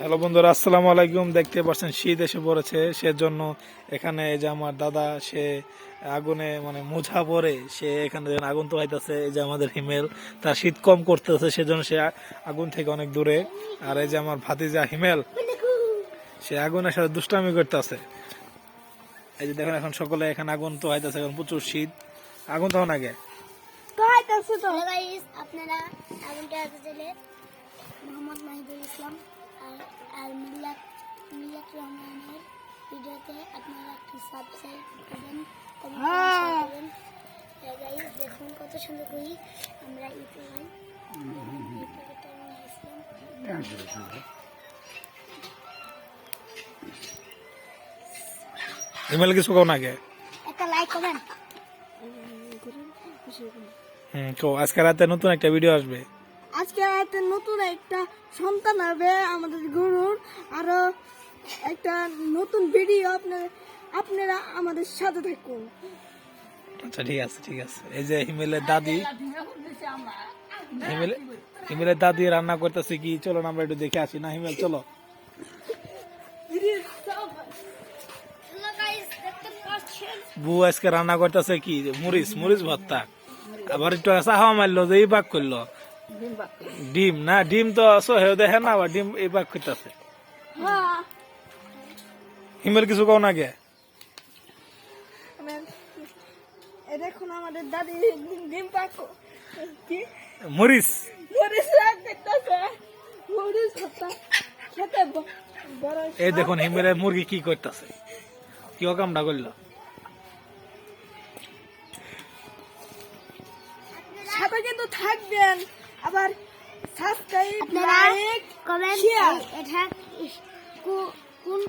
Hello বন্ধুরা, আসসালামু আলাইকুম। দেখতে পাচ্ছেন, শীত এসে পড়েছে। সেজন্য এখানে এই যে আমার দাদা, সে আগুনে মানে মোঝা পরে সে এখানে আগুন তো হইতেছে এই যে আমাদের হিমেল, তার শীত কম করতেছে, সেজন্য সে আগুন থেকে অনেক দূরে। আর এই যে আমার ভাতিজা হিমেল, সে আগুনের সাথে দুষ্টামি করতেছে। এই যে দেখুন, এখন সকলে এখানে আগুন তো হইতেছে এখন প্রচুর শীত। আগুন তখন আগে। আপনারা আগুনটা মোহাম্মদ মাহিদুল ইসলাম আর আর মিল্লাত মিল্লাত রহমানের ভিডিওতে আপনারা একটু সাবস্ক্রাইব করবেন কমেন্ট করবেন গাইস দেখুন কত সুন্দর করি আমরা প্যাকেটটা নিয়ে হিমেল কিছু কোন আগে একটা লাইক করবেন হুম কো আজকে রাতে নতুন একটা ভিডিও আসবে আজকে একটা নতুন একটা সন্তান হবে আমাদের গরুর। আরও একটা নতুন ভিডিও আপনারা আপনারা আমাদের সাথে থাকুন। আচ্ছা ঠিক আছে ঠিক আছে। এই যে হিমেলের দাদি, হিমেল, হিমেলের দাদি রান্না করতেছে কি? চলো আমরা একটু দেখে আসি। না, হিমেল, চলো। বউ আজকে রান্না করতেছে কি? মরিচ মরিচ ভর্তা। আবার একটু চাহা মারলো, যে এই বাক করল। ডিম না ডিম তো সহেও দেখে না আবার ডিম এই বাক করতেছে হ্যাঁ। হিমেল কিছু কও না গে দেখুন আমাদের দাদি ডিম পাক। করতেছে খেতে এই দেখুন হিমেলের মুরগি কি করতেছে। কি কামটা করল। সাথে কিন্তু থাকবেন। আবার সাবস্ক্রাইব লাইক কমেন্ট এটা কোন